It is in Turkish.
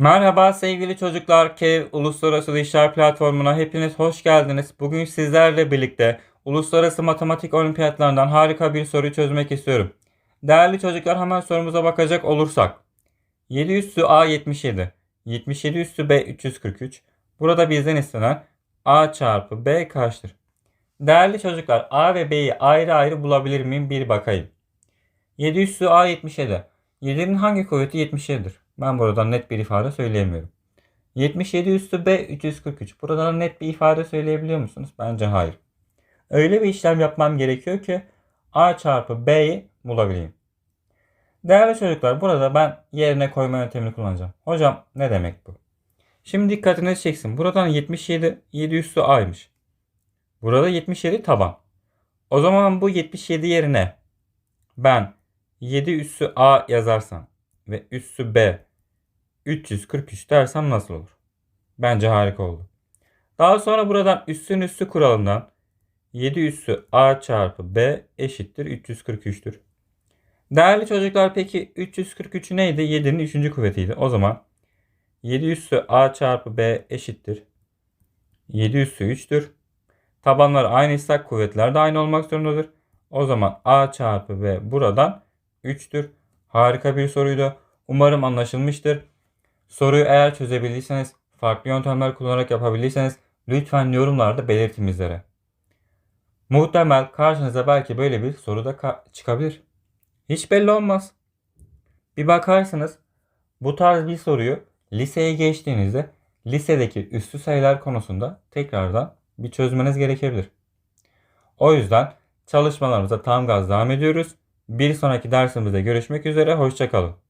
Merhaba sevgili çocuklar. KEV Uluslararası İşler Platformu'na hepiniz hoş geldiniz. Bugün sizlerle birlikte Uluslararası Matematik Olimpiyatlarından harika bir soruyu çözmek istiyorum. Değerli çocuklar hemen sorumuza bakacak olursak. 7 üssü A 77, 77 üssü B 343. Burada bizden istenen A çarpı B kaçtır? Değerli çocuklar A ve B'yi ayrı ayrı bulabilir miyim bir bakayım. 7 üssü A 77. 7'nin hangi kuvveti 77'dir? Ben buradan net bir ifade söyleyemiyorum. 77 üstü B 343. Buradan net bir ifade söyleyebiliyor musunuz? Bence hayır. Öyle bir işlem yapmam gerekiyor ki A çarpı B'yi bulabileyim. Değerli çocuklar burada ben yerine koyma yöntemini kullanacağım. Hocam ne demek bu? Şimdi dikkatinizi çeksin. Buradan 77 7 üstü A'ymış. Burada 77 taban. O zaman bu 77 yerine ben 7 üssü A yazarsam ve üssü B 343 dersem nasıl olur? Bence harika oldu. Daha sonra buradan üssün üssü kuralından 7 üssü A çarpı B eşittir 343'tür. Değerli çocuklar peki 343 neydi? 7'nin 3. kuvvetiydi. O zaman 7 üssü A çarpı B eşittir. 7 üssü 3'tür. Tabanlar aynıysa kuvvetler de aynı olmak zorundadır. O zaman A çarpı B buradan 3'tür. Harika bir soruydu. Umarım anlaşılmıştır. Soruyu eğer çözebildiyseniz, farklı yöntemler kullanarak yapabildiyseniz lütfen yorumlarda belirtin bizlere. Muhtemel karşınıza belki böyle bir soru da ka- çıkabilir. Hiç belli olmaz. Bir bakarsınız bu tarz bir soruyu liseye geçtiğinizde lisedeki üstü sayılar konusunda tekrardan bir çözmeniz gerekebilir. O yüzden çalışmalarımıza tam gaz devam ediyoruz. Bir sonraki dersimizde görüşmek üzere. Hoşçakalın.